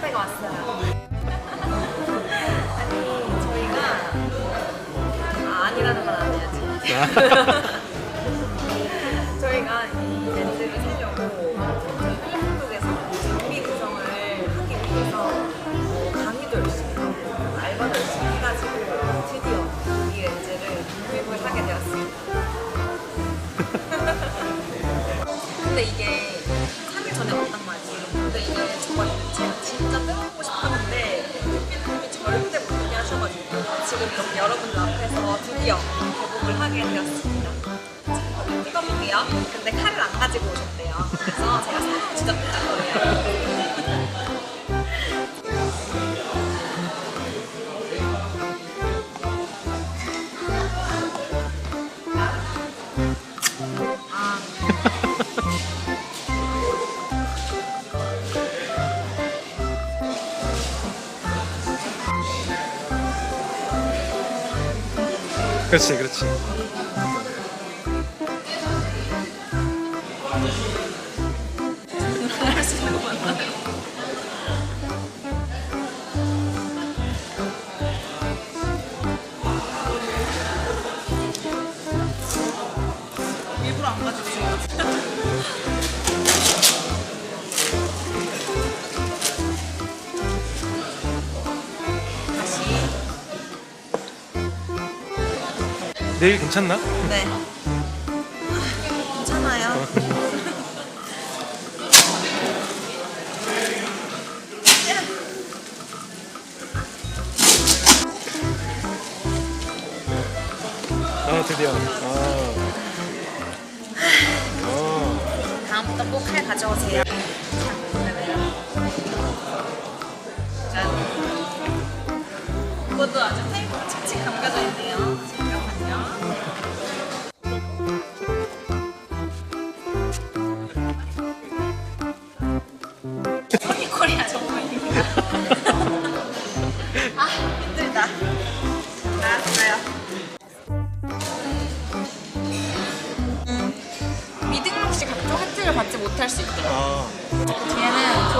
택배가 왔어요. 아니 저희가 아, 아니라는 건안 해야지. 저희가 이 사려고 저희 한국에서 장비 구성을 하기 위해서 여러분들 앞에서 드디어 개봉을 하게 되었습니다. 자, 뜯어볼게요. 근데 칼을 안 가지고 오셨대요. 그래서 제가 직접 뜯을 거예요. 그렇지, 그렇지. 일부러 안 가지고 내일 괜찮나? 네. 괜찮아요. 아, 드디어. 아. 아. 다음부터 꼭 칼 가져오세요. 짠. 이것도 아주 테이프로 칙칙 감겨져 있네요.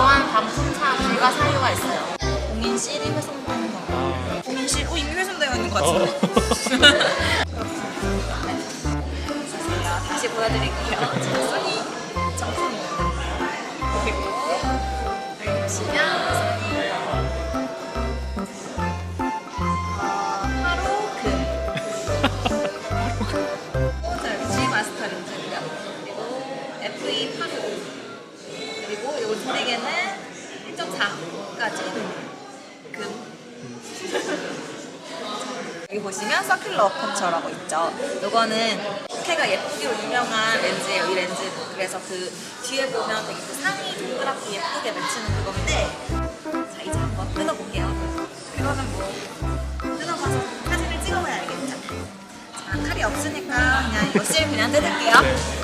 교환 반품차 불가 사유가 있어요. 공인 CD 훼손되는 거. 아. 공인 CD, 어 이미 훼손되어 있는 것 어. 같은데. 주세요. 다시 보여드릴게요. 정품입니다. 그리고 여기 보시면 개는 1.4까지 금. 여기 보시면 서큘러 어퍼처라고 있죠. 이거는 해가 예쁘기로 유명한 렌즈예요. 이 렌즈는. 그래서 그 뒤에 보면 되게 그 상이 동그랗게 예쁘게 맺히는 그건데 자 이제 한번 뜯어볼게요. 이거는 뭐 뜯어봐서 사진을 찍어봐야 알겠죠. 자 칼이 없으니까 그냥 이거 실 그냥 뜯을게요.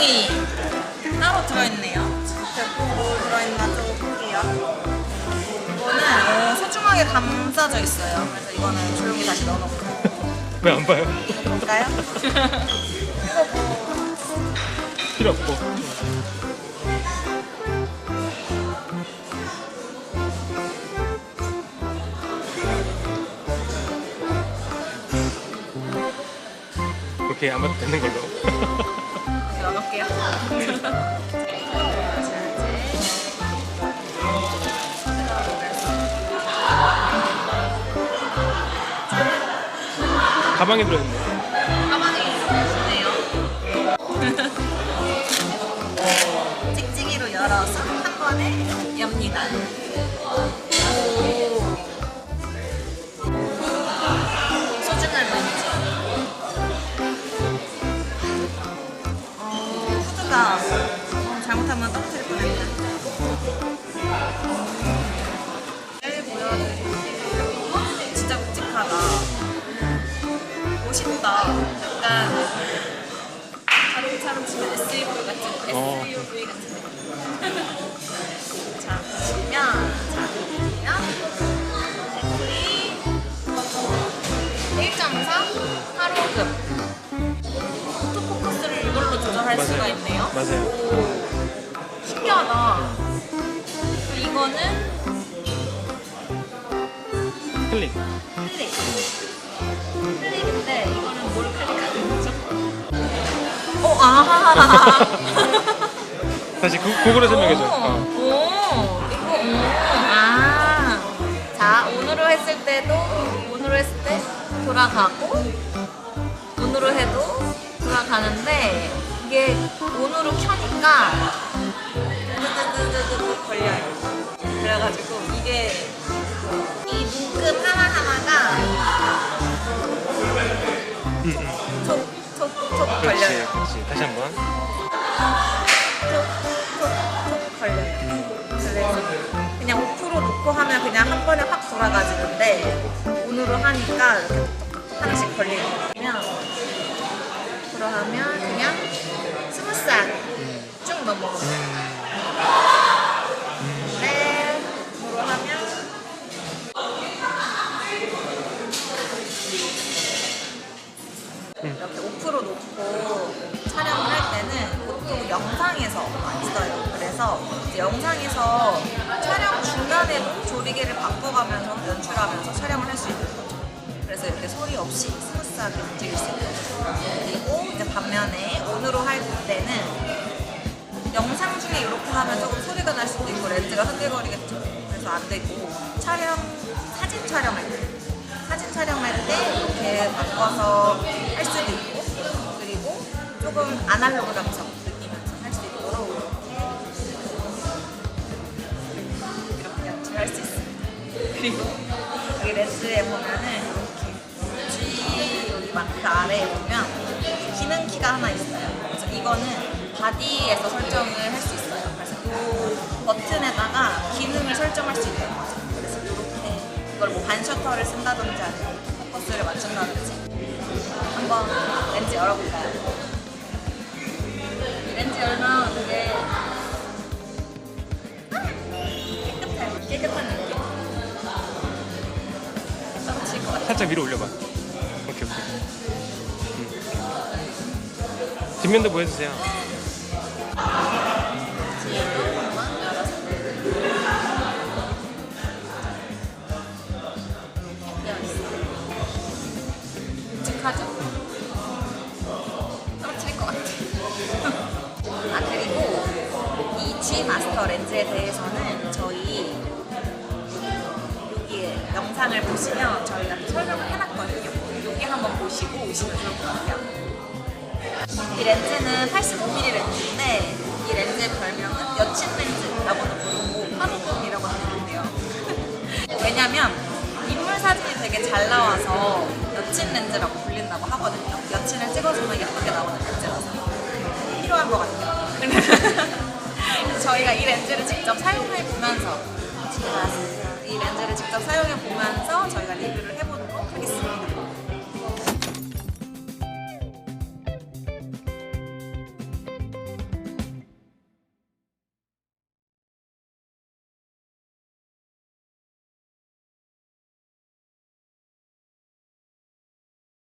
가방이 따로 들어있네요. 뭐 들어있나 좀 볼게요. 이거는 어, 소중하게 감싸져 있어요. 그래서 이거는 조용히 다시 넣어놓고 왜 안 봐요? 볼까요? 필요 없고. 오케이, 아무도 되는 걸로. 이렇게 넣어놓을게요. 자, 가방에 들어있네. 찍찍이로 열어서 한 번에 엽니다. 약간 자동차로 치면 SUV 같은 어. SUV 같은 느낌. 자 보시면 자 보시면 배터리 1.3 하루급 오토포커스를 이걸로 조절할 맞아요. 수가 있네요. 맞아요. 오, 신기하다. 이거는 클릭. 클릭. 클릭인데 이거는 뭘 클릭? 아. 다시 구, 구글로 설명해줘. 어. 오, 이거, 오, 아. 자, 온으로 했을 때도, 온으로 했을 때 돌아가고, 온으로 해도 돌아가는데, 이게 온으로 켜니까, 드드드드드 걸려요. 그래가지고, 이게, 이 다시 한 번. 걸려요. 그래서 그냥 5% 놓고 하면 그냥 한 번에 확 돌아가지는데 오늘로 하니까 이렇게 하나씩 걸리면 그러하면 그냥 스무스하게 쭉 넘어가. 네, 으로 하면 이렇게 5% 놓고 촬영을 할 때는 보통 영상에서 많이 써요. 그래서 영상에서 촬영 중간에도 조리개를 바꿔가면서 연출하면서 촬영을 할 수 있는 거죠. 그래서 이렇게 소리 없이 스무스하게 움직일 수 있는 거죠. 그리고 이제 반면에 온으로 할 때는 영상 중에 이렇게 하면 조금 소리가 날 수도 있고 렌즈가 흔들거리겠죠. 그래서 안 되고 촬영 사진 촬영할 때 사진 촬영할 때 이렇게 바꿔서 할 수도 있고 조금 아날로그 감성 느끼면서 할 수 있도록 이렇게 연출할 수 있습니다. 그리고 여기 렌즈에 보면은 이렇게 G 여기 마크 아래에 보면 기능 키가 하나 있어요. 그래서 이거는 바디에서 설정을 할 수 있어요. 그래서 이 버튼에다가 기능을 설정할 수 있는 거죠. 그래서 이렇게 이걸 뭐 반셔터를 쓴다든지 아니면 포커스를 맞춘다든지 한번 렌즈 열어볼까요? 이 렌즈 열면 되게 깨끗해요. 깨끗한 느낌. 떨어질 것 같아요. 살짝 위로 올려봐. 오케이, 오케이. 음. 뒷면도 보여주세요. 영상을 보시면 저희가 설명을 해놨거든요. 여기 한번 보시고 오시면 좋을 것 같아요. 이 렌즈는 85mm 렌즈인데 이 렌즈의 별명은 여친 렌즈라고도 부르고 파도금이라고 부르는데요. 왜냐면 인물 사진이 되게 잘 나와서 여친 렌즈라고 불린다고 하거든요. 여친을 찍어주면 예쁘게 나오는 렌즈라서 필요한 것 같아요. 저희가 이 렌즈를 직접 사용해 보면서 이 렌즈를 직접 사용해 보면서 저희가 리뷰를 해보도록.